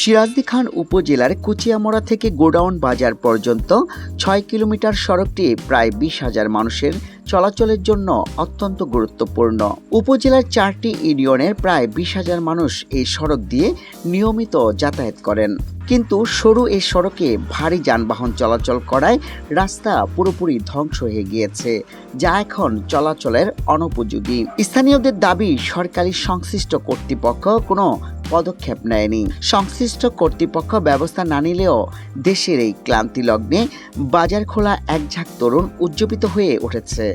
সিরাজদি খান উপজেলার কুচিয়ামরা থেকে গোডাউন বাজার পর্যন্ত ছয় কিলোমিটার সড়কটি প্রায় বিশ হাজার মানুষের চলাচলের জন্য অত্যন্ত গুরুত্বপূর্ণ। উপজেলার চারটি ইউনিয়নের প্রায় বিশ হাজার মানুষ এই সড়ক দিয়ে নিয়মিত যাতায়াত করেন। কিন্তু সরু এই সড়কে ভারী যানবাহন চলাচল করায় রাস্তা পুরোপুরি ধ্বংস হয়ে গিয়েছে, যা এখন চলাচলের অনুপযোগী। স্থানীয়দের দাবি, সরকারি সংশ্লিষ্ট কর্তৃপক্ষ কোনো পদক্ষেপ নেয়নি। সংশ্লিষ্ট কর্তৃপক্ষ ব্যবস্থা না নিলেও দেশের এই ক্লান্তি লগ্নে বাজার খোলা এক ঝাঁক তরুণ উজ্জীবিত হয়ে উঠেছে।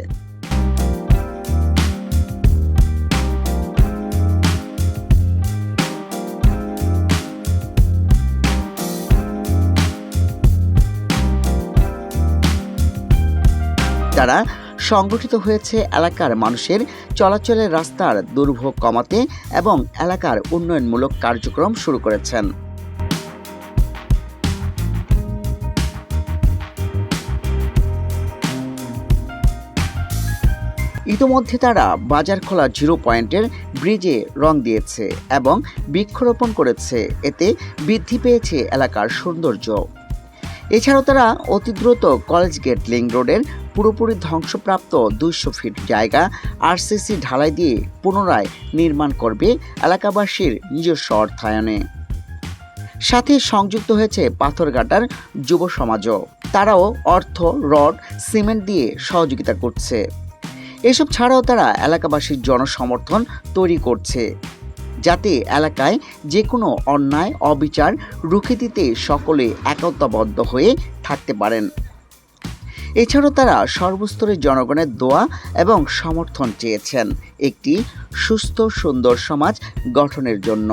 তারা সংগঠিত হয়েছে এলাকার মানুষের চলাচলের রাস্তার দুর্ভোগ কমাতে এবং এলাকার উন্নয়নমূলক কার্যক্রম শুরু করেছেন। ইতোমধ্যে তারা বাজার খোলা জিরো পয়েন্টের ব্রিজে রং দিয়েছে এবং বৃক্ষরোপণ করেছে। এতে বৃদ্ধি পেয়েছে এলাকার সৌন্দর্য। এছাড়াও তারা অতি দ্রুত কলেজ গেট লিং রোডের পুরোপুরি ধ্বংসপ্রাপ্ত দুইশো ফিট জায়গা আরসিসি ঢালাই দিয়ে পুনরায় নির্মাণ করবে এলাকাবাসীর নিজস্ব অর্থায়নে। সাথে সংযুক্ত হয়েছে পাথরঘাটার যুব সমাজও। তারাও অর্থ, রড, সিমেন্ট দিয়ে সহযোগিতা করছে। এসব ছাড়াও তারা এলাকাবাসীর জনসমর্থন তৈরি করছে। যাতে এলাকায় যে কোনো অন্যায়, অবিচার রুখে দিতে সকলে একতাবদ্ধ হয়ে থাকতে পারেন। এছাড়াও তারা সর্বস্তরের জনগণের দোয়া এবং সমর্থন চেয়েছেন একটি সুস্থ, সুন্দর সমাজ গঠনের জন্য।